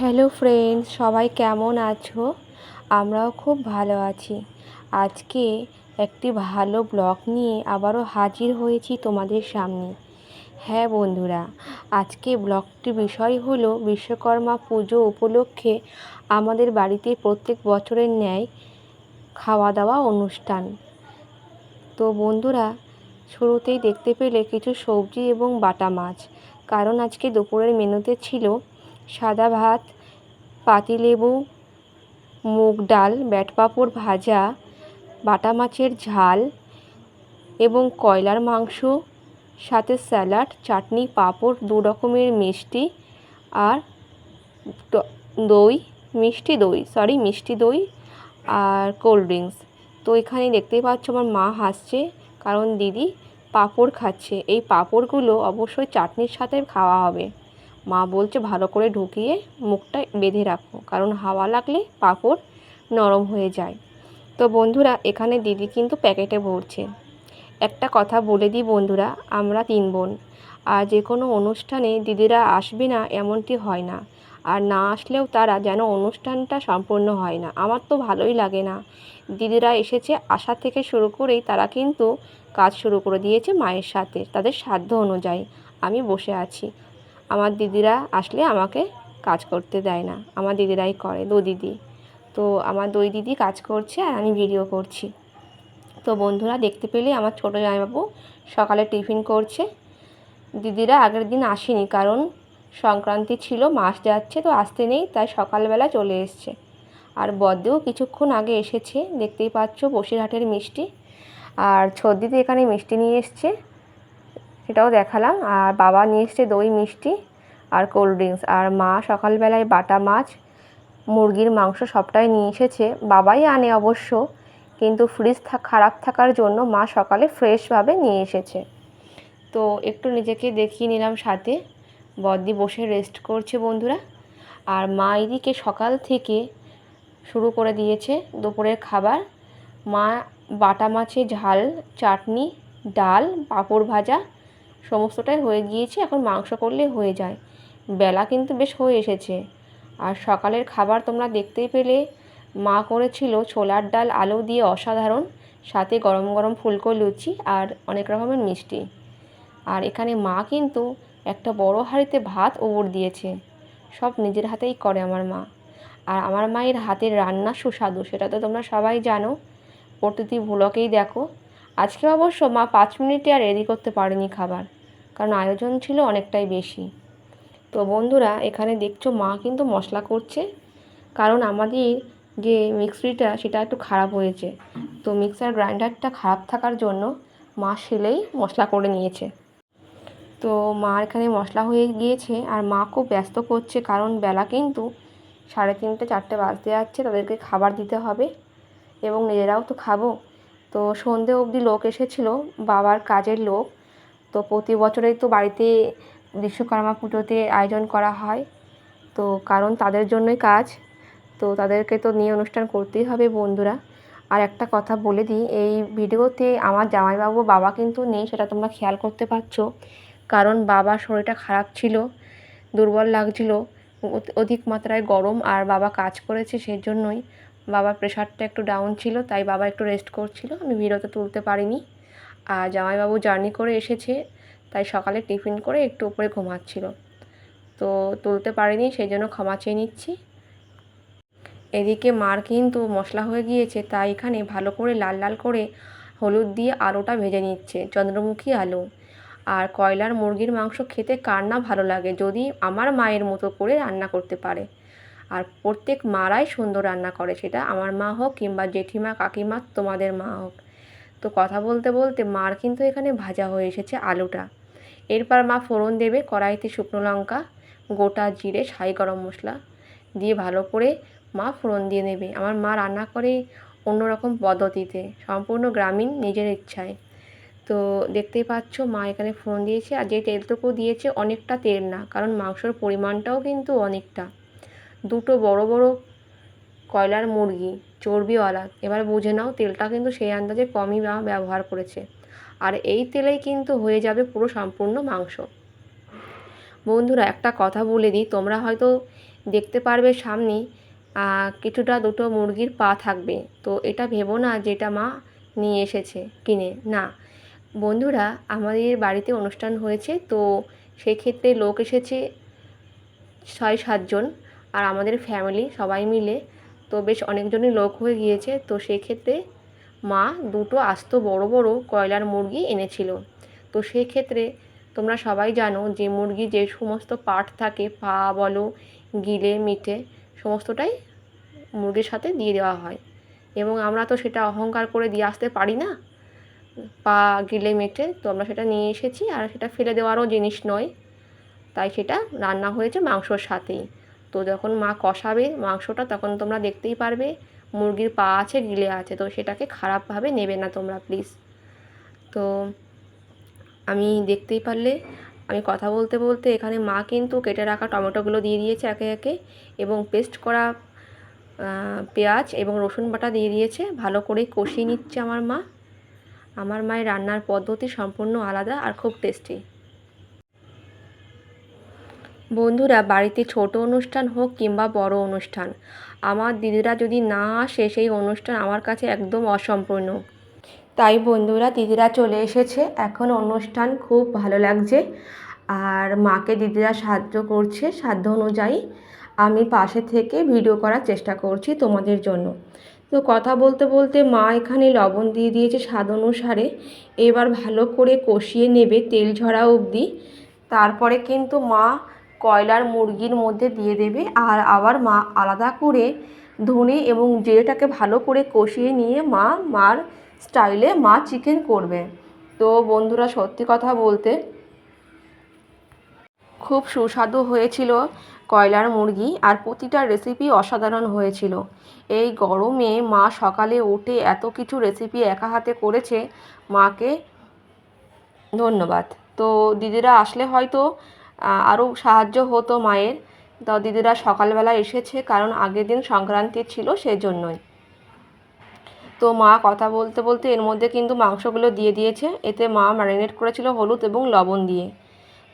Hello friends সবাই কেমন আছো? আমরাও খুব ভালো আছি। আজকে একটি ভালো ব্লগ নিয়ে আবারও হাজির হয়েছি তোমাদের সামনে। হ্যাঁ বন্ধুরা, আজকে ব্লগটির বিষয় হলো বিশ্বকর্মা পুজো উপলক্ষে আমাদের বাড়িতে প্রত্যেক বছরের ন্যায় খাওয়া দাওয়া অনুষ্ঠান। তো বন্ধুরা, শুরুতেই দেখতে পেলে কিছু সবজি এবং বাটা মাছ। কারণ আজকে দুপুরের মেনুতে ছিল সাদা ভাত পাতিলেবু মুগ ডাল, ব্যাট পাঁপড় ভাজা, বাটা মাছের ঝাল এবং কয়লার মাংস, সাথে স্যালাড, চাটনি, পাঁপড়, দু রকমের মিষ্টি আর দই, মিষ্টি দই সরি মিষ্টি দই আর কোল্ড ড্রিঙ্কস তো এখানে দেখতেই পাচ্ছ আমার মা হাসছে কারণ দিদি পাঁপড় খাচ্ছে। এই পাঁপড়গুলো অবশ্যই চাটনির সাথে খাওয়া হবে। মা বলছে ভালো করে ঢুকিয়ে মুখটা বেঁধে রাখো, কারণ হাওয়া লাগলে পাঁপড় নরম হয়ে যায়। তো বন্ধুরা, এখানে দিদি কিন্তু প্যাকেটে ভরছে। একটা কথা বলে দিই বন্ধুরা, আমরা তিন বোন, আর যে কোনো অনুষ্ঠানে দিদিরা আসবে না এমনটি হয় না। আর না আসলেও তারা যেন অনুষ্ঠানটা সম্পূর্ণ হয় না। আমার তো ভালোই লাগে না। দিদিরা এসেছে, আসা থেকে শুরু করেই তারা কিন্তু কাজ শুরু করে দিয়েছে মায়ের সাথে, তাদের সাধ্য অনুযায়ী। আমি বসে আছি। আমার দিদিরা আসলে আমাকে কাজ করতে দেয় না। আমার দিদিরাই করে, দু দিদি। তো আমার দুই দিদি কাজ করছে আর আমি ভিডিও করছি। তো বন্ধুরা, দেখতে পেলে আমার ছোটো জামাইবাবু সকালে টিফিন করছে। দিদিরা আগের দিন আসেনি কারণ সংক্রান্তি ছিল, মাস যাচ্ছে, তো আসতে নেই, তাই সকালবেলা চলে এসছে। আর বদ্দেও কিছুক্ষণ আগে এসেছে, দেখতেই পাচ্ছ বসিরহাটের মিষ্টি। আর ছদ্দিতে এখানে মিষ্টি নিয়ে এসছে। সেটাও দেখালাম। আর বাবা নিয়ে এসছে দই, মিষ্টি আর কোল্ড ড্রিঙ্কস আর মা সকালবেলায় বাটা মাছ, মুরগির মাংস সবটাই নিয়ে এসেছে। বাবাই আনে অবশ্য, কিন্তু ফ্রিজ খারাপ থাকার জন্য মা সকালে ফ্রেশভাবে নিয়ে এসেছে। তো একটু নিজেকে দেখিয়ে নিলাম সাথে। বদ্দি বসে রেস্ট করছে বন্ধুরা। আর মা এদিকে সকাল থেকে শুরু করে দিয়েছে দুপুরের খাবার। মা বাটা মাছের ঝাল, চাটনি, ডাল, পাঁপড় ভাজা সমস্তটাই হয়ে গিয়েছে, এখন মাংস করলে হয়ে যায়। বেলা কিন্তু বেশ হয়ে এসেছে। আর সকালের খাবার তোমরা দেখতেই পেলে, মা করেছিল ছোলার ডাল, আলু দিয়ে অসাধারণ। সাথে গরম গরম ফুলকো লুচি আর অনেক রকমের মিষ্টি। আর এখানে মা কিন্তু একটা বড় হাঁড়িতে ভাত ওবর দিয়েছে। সব নিজের হাতেই করে আমার মা। আর আমার মায়ের হাতের রান্না সুস্বাদু, সেটা তো তোমরা সবাই জানো। প্রতিটি ভুলকেই দেখো। আজকে অবশ্য মা পাঁচ মিনিটে আর রেডি করতে পারেনি খাবার, কারণ আয়োজন ছিল অনেকটাই বেশি। তো বন্ধুরা, এখানে দেখছ মা কিন্তু মশলা করছে, কারণ আমাদের যে মিক্সিটা সেটা একটু খারাপ হয়েছে। তো মিক্সার গ্রাইন্ডারটা খারাপ থাকার জন্য মা সেলেই মশলা করে নিয়েছে। তো মা এখানে মশলা হয়ে গিয়েছে, আর মা খুব ব্যস্ত করছে, কারণ বেলা কিন্তু সাড়ে তিনটে, চারটে বাজতে যাচ্ছে, তাদেরকে খাবার দিতে হবে, এবং নিজেরাও তো খাব। তো সন্ধে অবধি লোক এসেছিল, বাবার কাজের লোক। তো প্রতি বছরেই তো বাড়িতে বিশ্বকর্মা পুজোতে আয়োজন করা হয়। তো কারণ তাদের জন্যই কাজ। তো তাদেরকে তো নিয়ে অনুষ্ঠান করতেই হবে বন্ধুরা। আর একটা কথা বলে দিই, এই ভিডিওতে আমার জামাইবাবু বাবা কিন্তু নেই, সেটা তোমরা খেয়াল করতে পারছ। কারণ বাবার শরীরটা খারাপ ছিল, দুর্বল লাগছিল অধিক মাত্রায় গরম, আর বাবা কাজ করেছে সেই জন্যই বাবার প্রেশারটা একটু ডাউন ছিল, তাই বাবা একটু রেস্ট করছিল। আমি ভিডিওতে তুলতে পারিনি। আর জামাইবাবু জার্নি করে এসেছে, তাই সকালে টিফিন করে একটু উপরে ঘুমাচ্ছিল। তো তুলতে পারিনি সেই জন্য ক্ষমা চেয়ে নিচ্ছি। এদিকে মার কিন্তু মশলা হয়ে গিয়েছে, তাই এখানে ভালো করে লাল লাল করে হলুদ দিয়ে আলুটা ভেজে নিচ্ছে, চন্দ্রমুখী আলু। আর কয়লার মুরগির মাংস খেতে কার না ভালো লাগে, যদি আমার মায়ের মতো করে রান্না করতে পারে। আর প্রত্যেক মারাই সুন্দর রান্না করে, সেটা আমার মা হোক কিংবা জেঠিমা, কাকিমা, তোমাদের মা হোক। তো কথা বলতে বলতে মার কিন্তু এখানে ভাজা হয়ে এসেছে আলুটা। এরপর মা ফোড়ন দেবে কড়াইতে শুকনো লঙ্কা, গোটা জিরে ছাই গরম মশলা দিয়ে ভালো করে মা ফোড়ন দিয়ে নেবে। আমার মা রান্না করে অন্যরকম পদ্ধতিতে, সম্পূর্ণ গ্রামীণ নিজের ইচ্ছায়। তো দেখতেই পাচ্ছ মা এখানে ফোড়ন দিয়েছে আর যে তেলটুকু দিয়েছে অনেকটা তেল না, কারণ মাংসর পরিমাণটাও কিন্তু অনেকটা। দুটো বড় বড় কয়লার মুরগি, চর্বিওয়ালা। এবার বুঝে নাও, তেলটা কিন্তু সেই আন্দাজে কমই ব্যবহার করেছে। আর এই তেলেই কিন্তু হয়ে যাবে পুরো সম্পূর্ণ মাংস। বন্ধুরা, একটা কথা বলে দিই, তোমরা হয়তো দেখতে পারবে সামনেই কিছুটা দুটো মুরগির পা থাকবে। তো এটা ভেবো না যেটা মা নিয়ে এসেছে কিনে। না, বন্ধুরা, আমাদের বাড়িতে অনুষ্ঠান হয়েছে, তো সেক্ষেত্রে লোক এসেছে ছয় সাতজন আর আমাদের ফ্যামিলি সবাই মিলে তো বেশ অনেকজনই লোক হয়ে গিয়েছে। তো সেক্ষেত্রে মা দুটো আস্ত বড় বড় কয়লার মুরগি এনেছিল। তো সেই ক্ষেত্রে তোমরা সবাই জানো যে মুরগি যে সমস্ত পার্ট থাকে, পা বলো, গিলে, মিটে, সমস্তটাই মুরগির সাথে দিয়ে দেওয়া হয়। এবং আমরা তো সেটা অহংকার করে দিয়ে আসতে পারি না। পা গিলে, মেটে, তো আমরা সেটা নিয়ে এসেছি আর সেটা ফেলে দেওয়ারও জিনিস নয়। তাই সেটা রান্না হয়েছে মাংসর সাথেই। তো যখন মা কষাবে মাংসটা, তখন তোমরা দেখতেই পারবে মুরগির পা আছে, গিলে আছে। তো সেটাকে খারাপভাবে নেবে না তোমরা প্লিজ তো আমি দেখতেই পারলে, আমি কথা বলতে বলতে এখানে মা কিন্তু কেটে রাখা টমেটোগুলো দিয়ে দিয়েছে একে একে এবং পেস্ট করা পেঁয়াজ এবং রসুন বাটা দিয়ে দিয়েছে। ভালো করে কষিয়ে নিচ্ছে আমার মা। আমার মায়ের রান্নার পদ্ধতি সম্পূর্ণ আলাদা আর খুব টেস্টি বন্ধুরা, বাড়িতে ছোট অনুষ্ঠান হোক কিংবা বড় অনুষ্ঠান, আমার দিদিরা যদি না আসে, সেই অনুষ্ঠান আমার কাছে একদম অসম্পূর্ণ। তাই বন্ধুরা, দিদিরা চলে এসেছে। এখন অনুষ্ঠান খুব ভালো লাগছে। আর মাকে দিদিরা সাহায্য করছে সাধ্য অনুযায়ী। আমি পাশে থেকে ভিডিও করার চেষ্টা করছি তোমাদের জন্য। তো কথা বলতে বলতে মা এখানে লবণ দিয়ে দিয়েছে স্বাদ অনুসারে। এবার ভালো করে কষিয়ে নেবে তেল ঝরা অবধি। তারপরে কিন্তু মা কয়লার মুরগির মধ্যে দিয়ে দেবে আর আবার মা আলাদা করে ধনে এবং জিরেটাকে ভালো করে কষিয়ে নিয়ে মা মার স্টাইলে মা চিকেন করবে। তো বন্ধুরা সত্যি কথা বলতে খুব সুস্বাদু হয়েছিল কয়লার মুরগি আর প্রতিটা রেসিপি অসাধারণ হয়েছিল। এই গরমে মা সকালে উঠে এত কিছু রেসিপি একা হাতে করেছে, মাকে ধন্যবাদ। তো দিদিরা আসলে হয়তো আরও সাহায্য হতো মায়ের। তো দিদিরা সকালবেলা এসেছে, কারণ আগের দিন সংক্রান্তি ছিল সেই জন্যই তো মা কথা বলতে বলতে এর মধ্যে কিন্তু মাংসগুলো দিয়ে দিয়েছে। এতে মা ম্যারিনেট করেছিল হলুদ এবং লবণ দিয়ে।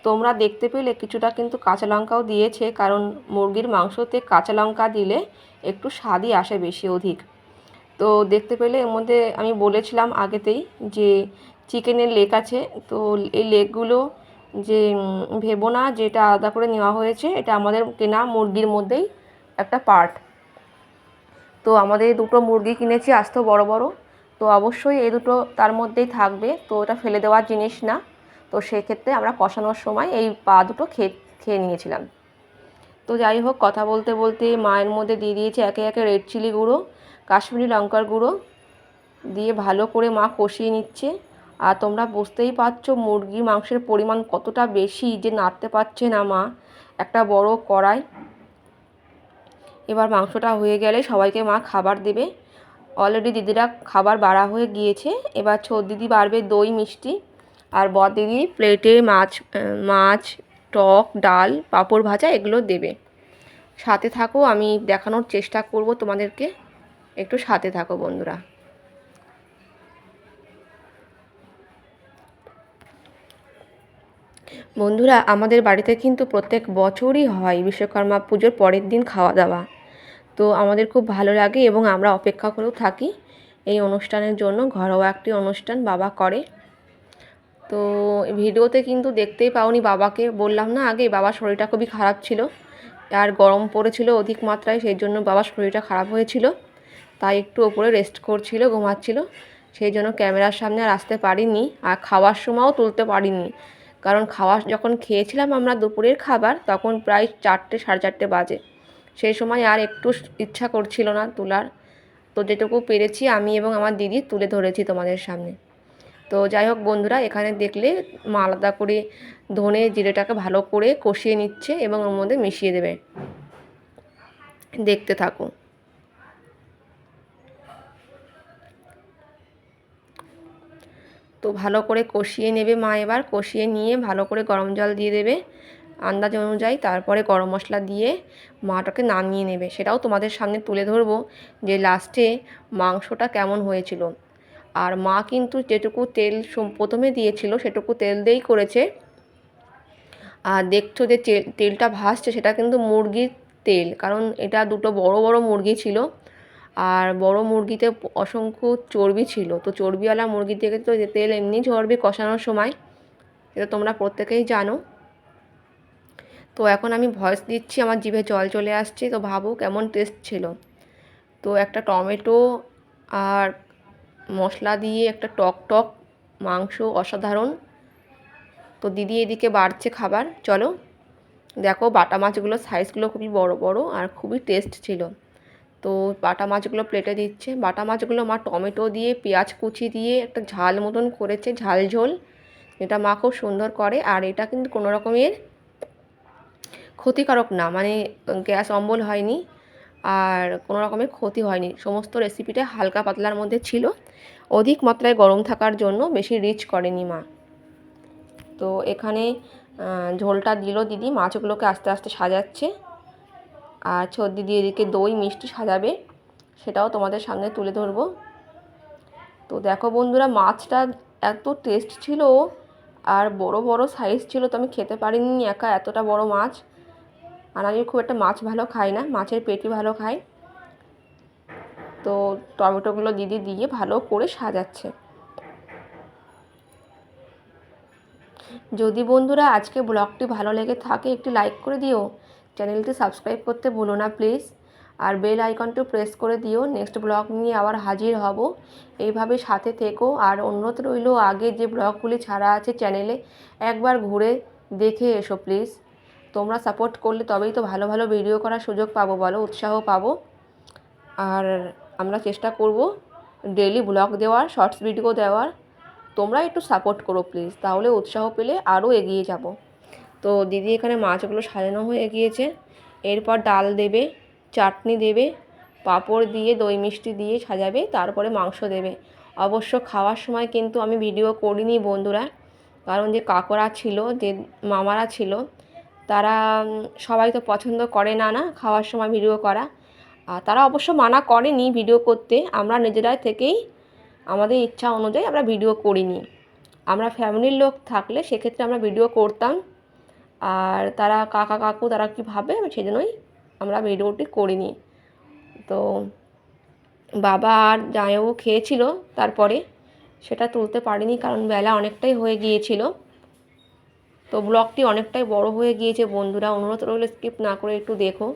তোমরা দেখতে পেলে কিছুটা কিন্তু কাঁচা লঙ্কাও দিয়েছে, কারণ মুরগির মাংসতে কাঁচা লঙ্কা দিলে একটু স্বাদই আসে বেশি অধিক। তো দেখতে পেলে এর মধ্যে আমি বলেছিলাম আগেতেই যে চিকেনের লেগ আছে, তো এই লেগগুলো যে ভেবো না যে এটা আলাদা করে নেওয়া হয়েছে, এটা আমাদের কেনা মুরগির মধ্যেই একটা পার্ট তো আমাদের দুটো মুরগি কিনেছি আস্ত বড় বড়। তো অবশ্যই এই দুটো তার মধ্যেই থাকবে, তো এটা ফেলে দেওয়ার জিনিস না। তো সেক্ষেত্রে আমরা কষানোর সময় এই পা দুটো খেয়ে খেয়ে নিয়েছিলাম। তো যাই হোক, কথা বলতে বলতে মায়ের মধ্যে দিয়ে দিয়েছে একে একে রেড চিলি গুঁড়ো, কাশ্মীরি লঙ্কার গুঁড়ো, দিয়ে ভালো করে মা কষিয়ে নিচ্ছে। আর তোমরা বুঝতেই পারছ মুরগি মাংসের পরিমাণ কতটা বেশি যে নাড়তে পারছে না মা। একটা বড় কড়াই। এবার মাংসটা হয়ে গেলে সবাইকে মা খাবার দেবে। অলরেডি দিদিরা খাবার বাড়া হয়ে গিয়েছে। এবার ছোট দিদি বাড়বে দই, মিষ্টি। আর বর দিদি প্লেটে মাছ মাছ, টক, ডাল, পাঁপড় ভাজা এগুলো দেবে। সাথে থাকো, আমি দেখানোর চেষ্টা করব তোমাদেরকে। একটু সাথে থাকো বন্ধুরা। বন্ধুরা, আমাদের বাড়িতে কিন্তু প্রত্যেক বছরই হয় বিশ্বকর্মা পুজোর পরের দিন খাওয়া দাওয়া। তো আমাদের খুব ভালো লাগে এবং আমরা অপেক্ষা করেও থাকি এই অনুষ্ঠানের জন্য। ঘরোয়া একটি অনুষ্ঠান বাবা করে। তো ভিডিওতে কিন্তু দেখতেই পাওনি বাবাকে। বললাম, না, আগে বাবার শরীরটা খুবই খারাপ ছিল। আর গরম পড়েছিল অধিক মাত্রায়, সেই জন্য বাবার শরীরটা খারাপ হয়েছিল। তাই একটু ওপরে রেস্ট করছিল, ঘুমাচ্ছিল। সেই জন্য ক্যামেরার সামনে আর আসতে পারিনি। আর খাওয়ার সময়ও তুলতে পারিনি। কারণ খাওয়া যখন খেয়েছিলাম আমরা দুপুরের খাবার, তখন প্রায় চারটে, সাড়ে চারটে বাজে। সেই সময় আর একটু ইচ্ছা করছিল না তোলার। তো যেটুকু পেরেছি আমি এবং আমার দিদি তুলে ধরেছি তোমাদের সামনে। তো যাই হোক বন্ধুরা, এখানে দেখলে মা আলাদা করে ধনে জিরেটাকে ভালো করে কষিয়ে নিচ্ছে এবং ওর মধ্যে মিশিয়ে দেবে। দেখতে থাকো। তো ভালো করে কষিয়ে নেবে মা এবার, কষিয়ে নিয়ে ভালো করে গরম জল দিয়ে দেবে আন্দাজ অনুযায়ী। তারপরে গরম মশলা দিয়ে মাটাকে নামিয়ে নেবে। সেটাও তোমাদের সামনে তুলে ধরবো যে লাস্টে মাংসটা কেমন হয়েছিল। আর মা কিন্তু যেটুকু তেল প্রথমে দিয়েছিল সেটুকু তেল দিয়েই করেছে। আর দেখছ যে তেলটা ভাসছে সেটা কিন্তু মুরগির তেল। কারণ এটা দুটো বড় বড় মুরগি ছিল। আর বড় মুরগিতে অসংখ্য চর্বি ছিল। তো চর্বিওয়ালা মুরগি থেকে তো তেল এমনি ঝরবে কষানোর সময় এটা তোমরা প্রত্যেকেই জানো। তো এখন আমি ভয়েস দিচ্ছি, আমার জিভে জল চলে আসছে, তো ভাবো কেমন টেস্ট ছিল। তো একটা টমেটো আর মশলা দিয়ে একটা টক টক মাংস অসাধারণ। তো দিদি এদিকে বাড়ছে খাবার, চলো। দেখো বাটা মাছগুলো, সাইজগুলো খুবই বড় বড় আর খুবই টেস্ট ছিল। তো বাটা মাছগুলো প্লেটে দিচ্ছে। বাটা মাছগুলো মা টমেটো দিয়ে, পেঁয়াজ কুচি দিয়ে একটা ঝাল মতন করেছে, ঝাল ঝোল। এটা মা খুব সুন্দর করে। আর এটা কিন্তু কোনো রকমের ক্ষতিকারক না মানে গ্যাস অম্বল হয়নি আর কোনো রকমের ক্ষতি হয়নি। সমস্ত রেসিপিটা হালকা পাতলার মধ্যে ছিল। অধিক মাত্রায় গরম থাকার জন্য বেশি রিচ করেনি মা। তো এখানে ঝোলটা দিল দিদি। মাছগুলোকে আস্তে আস্তে সাজাচ্ছে। আর ছোট দিদি এদিকে দই, মিষ্টি সাজাবে, সেটাও তোমাদের সামনে তুলে ধরবো। তো দেখো বন্ধুরা, মাছটা এত টেস্ট ছিল আর বড় বড় সাইজ ছিল তো আমি খেতে পারিনি, একা এতটা বড় মাছ। আর আমি খুব একটা মাছ ভালো খাই না, মাছের পেটি ভালো খাই। তো টমেটোগুলো দিদি দিয়ে ভালো করে সাজাচ্ছে। যদি বন্ধুরা আজকে ব্লগটি ভালো লেগে থাকে, একটি লাইক করে দিও। চ্যানেলটি সাবস্ক্রাইব করতে ভুলো না, প্লিজ। আর বেল আইকনটি প্রেস করে দিও। নেক্সট ব্লগ নিয়ে আবার হাজির হব। এইভাবে সাথে থেকো। আর উন্নত রইল, আগে যে ব্লগগুলি ছাড়া আছে চ্যানেলে, একবার ঘুরে দেখে এসো, প্লিজ। তোমরা সাপোর্ট করলে তবেই তো ভালো ভালো ভিডিও করার সুযোগ পাবো, বলো, উৎসাহ পাবো। আর আমরা চেষ্টা করব ডেলি ব্লগ দেওয়ার, শর্টস ভিডিও দেওয়ার। তোমরা একটু সাপোর্ট করো, প্লিজ। তাহলে উৎসাহ পেলে আরও এগিয়ে যাব। তো দিদি এখানে মাছগুলো সাজানো হয়ে গিয়েছে। এরপর ডাল দেবে, চাটনি দেবে, পাঁপড় দিয়ে, দই মিষ্টি দিয়ে সাজাবে, তারপরে মাংস দেবে। অবশ্য খাওয়ার সময় কিন্তু আমি ভিডিও করিনি বন্ধুরা, কারণ যে কাকরা ছিল, যে মামারা ছিল, তারা সবাই তো পছন্দ করে না না, খাওয়ার সময় ভিডিও করা। আর তারা অবশ্য মানা করেনি ভিডিও করতে, আমরা নিজেরাই থেকেই আমাদের ইচ্ছা অনুযায়ী আমরা ভিডিও করিনি। আমরা ফ্যামিলির লোক থাকলে সেক্ষেত্রে আমরা ভিডিও করতাম। আর তারা কাকা কাকু তারা কী ভাবে? সেই জন্যই আমরা ভিডিওটি করিনি। তো বাবা আর জামাইবাবু খেয়েছিল, তারপরে সেটা তুলতে পারিনি কারণ বেলা অনেকটাই হয়ে গিয়েছিল। তো ব্লগটি অনেকটাই বড় হয়ে গিয়েছে বন্ধুরা, অনুরোধ রইলে স্কিপ না করে একটু দেখো।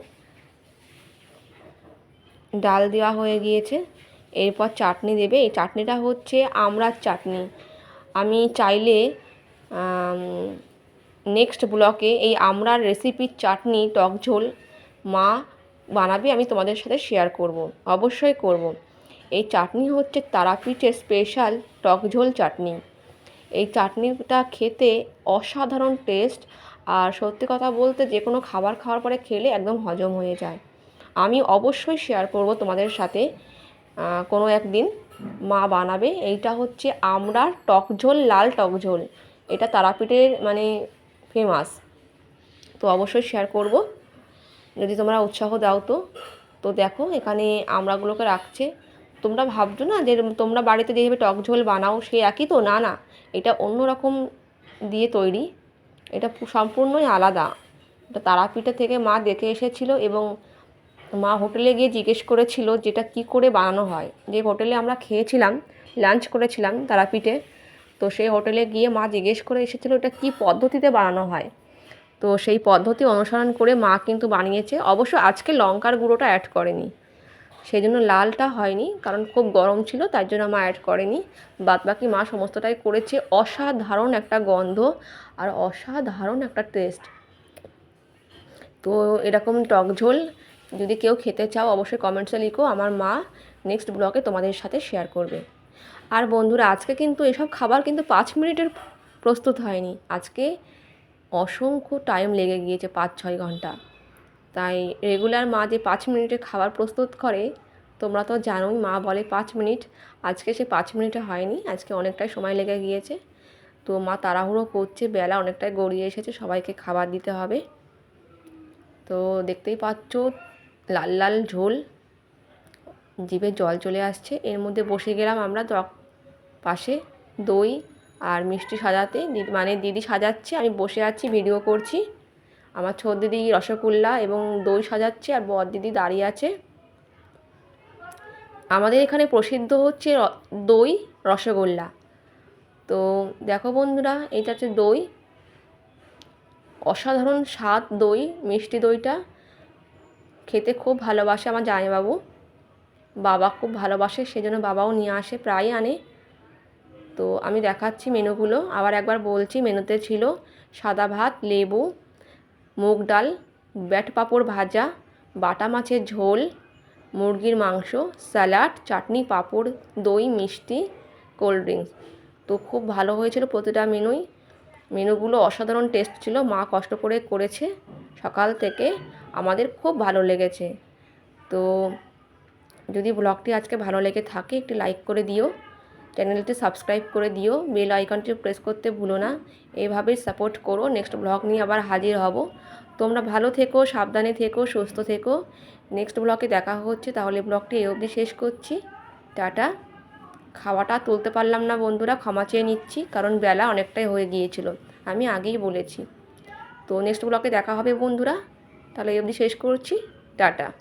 ডাল দেওয়া হয়ে গিয়েছে, এরপর চাটনি দেবে। এই চাটনিটা হচ্ছে আমড়ার চাটনি। আমি চাইলে নেক্সট ব্লকে এই আমড়ার রেসিপির চাটনি, টক ঝোল মা বানাবে, আমি তোমাদের সাথে শেয়ার করব, অবশ্যই করব। এই চাটনি হচ্ছে তারাপীঠের স্পেশাল টক ঝোল চাটনি। এই চাটনিটা খেতে অসাধারণ টেস্ট আর সত্যি কথা বলতে যে কোনো খাবার খাওয়ার পরে খেলে একদম হজম হয়ে যায়। আমি অবশ্যই শেয়ার করব তোমাদের সাথে কোনো একদিন মা বানাবে। এইটা হচ্ছে আমড়ার টক ঝোল, লাল টক ঝোল। এটা তারাপীঠের মানে ফেমাস তো অবশ্যই শেয়ার করব। যদি তোমরা উৎসাহ দাও তো। তো দেখো, এখানে আমড়াগুলোকে রাখছে। তোমরা ভাবছ না যে তোমরা বাড়িতে যেভাবে টক ঝোল বানাও, সে একই তো? না না। এটা অন্য রকম দিয়ে তৈরি। এটা সম্পূর্ণই আলাদা। এটা তারাপীঠে থেকে মা দেখে এসেছিল এবং মা হোটেলে গিয়ে জিজ্ঞেস করেছিল যেটা কি করে বানানো হয়। যে হোটেলে আমরা খেয়েছিলাম, লাঞ্চ করেছিলাম তারাপীঠে। তো সেই হোটেলে গিয়ে মা জিজ্ঞেস করে এসেছিল এটা কি পদ্ধতিতে বানানো হয়। তো সেই পদ্ধতি অনুসরণ করে মা কিন্তু বানিয়েছে। অবশ্য আজকে লঙ্কার গুঁড়োটা অ্যাড করেনি। সেই জন্য লালটা হয়নি, কারণ খুব গরম ছিল তার জন্য মা অ্যাড করেনি। বাদ বাকি মা সমস্তটাই করেছে। অসাধারণ একটা গন্ধ আর অসাধারণ একটা টেস্ট তো এরকম টক ঝোল যদি কেউ খেতে চাও, অবশ্যই কমেন্টসে লিখো। আমার মা নেক্সট ব্লগে তোমাদের সাথে শেয়ার করবে। আর বন্ধুরা, আজকে কিন্তু এসব খাবার কিন্তু পাঁচ মিনিটের প্রস্তুত হয়নি। আজকে অসংখ্য টাইম লেগে গিয়েছে পাঁচ, ছয় ঘণ্টা। তাই রেগুলার মা যে পাঁচ মিনিটে খাবার প্রস্তুত করে, তোমরা তো জানোই মা বলে পাঁচ মিনিট। আজকে সে পাঁচ মিনিটে হয়নি, আজকে অনেকটাই সময় লেগে গিয়েছে। তো মা তাড়াহুড়ো করছে, বেলা অনেকটাই গড়িয়ে এসেছে, সবাইকে খাবার দিতে হবে। তো দেখতেই পাচ্ছ, লাল লাল ঝোল। জিভে জল চলে আসছে। এর মধ্যে বসে গেলাম আমরা পাশে দই আর মিষ্টি সাজাতে। মানে দিদি সাজাচ্ছে, আমি বসে আছি, ভিডিও করছি। আমার ছোট দিদি রসগোল্লা এবং দই সাজাচ্ছে আর বর দিদি দাঁড়িয়ে আছে। আমাদের এখানে প্রসিদ্ধ হচ্ছে দই, রসগোল্লা। তো দেখো বন্ধুরা, এটা হচ্ছে দই। অসাধারণ স্বাদ দই, মিষ্টি দইটা। খেতে খুব ভালোবাসে আমার জামাইবাবু। বাবা খুব ভালোবাসে, সেজন্য বাবাও নিয়ে আসে প্রায় আনে। তো আমি দেখাচ্ছি মেনুগুলো। আবার একবার বলছি, মেনুতে ছিল সাদা ভাত, লেবু, মুগ ডাল, ব্যাট পাঁপড় ভাজা, বাটা মাছের ঝোল, মুরগির মাংস, স্যালাড, চাটনি, পাঁপড়, দই, মিষ্টি, কোল্ড ড্রিঙ্কস। তো খুব ভালো হয়েছিল প্রতিটা মেনুই। মেনুগুলো অসাধারণ টেস্ট ছিল, মা কষ্ট করে করেছে। সকাল থেকে আমাদের খুব ভালো লেগেছে। তো যদি ব্লগটি আজকে ভালো লেগে থাকে, একটি লাইক করে দিও। চ্যানেলটি সাবস্ক্রাইব করে দিও। বেল আইকনটি প্রেস করতে ভুলো না। এইভাবেই সাপোর্ট করো। নেক্সট ব্লগ নিয়ে আবার হাজির হব। তোমরা ভালো থেকো, সাবধানে থেকো, সুস্থ থেকো। নেক্সট ব্লগে দেখা হচ্ছে। তাহলে ব্লগটি এই অবধি শেষ করছি। টাটা। খাওয়াটা তুলতে পারলাম না বন্ধুরা, ক্ষমা চেয়ে নিচ্ছি, কারণ বেলা অনেকটাই হয়ে গিয়েছিল। আমি আগেই বলেছি। তো নেক্সট ব্লগে দেখা হবে বন্ধুরা। তাহলে এই অবধি শেষ করছি। টাটা।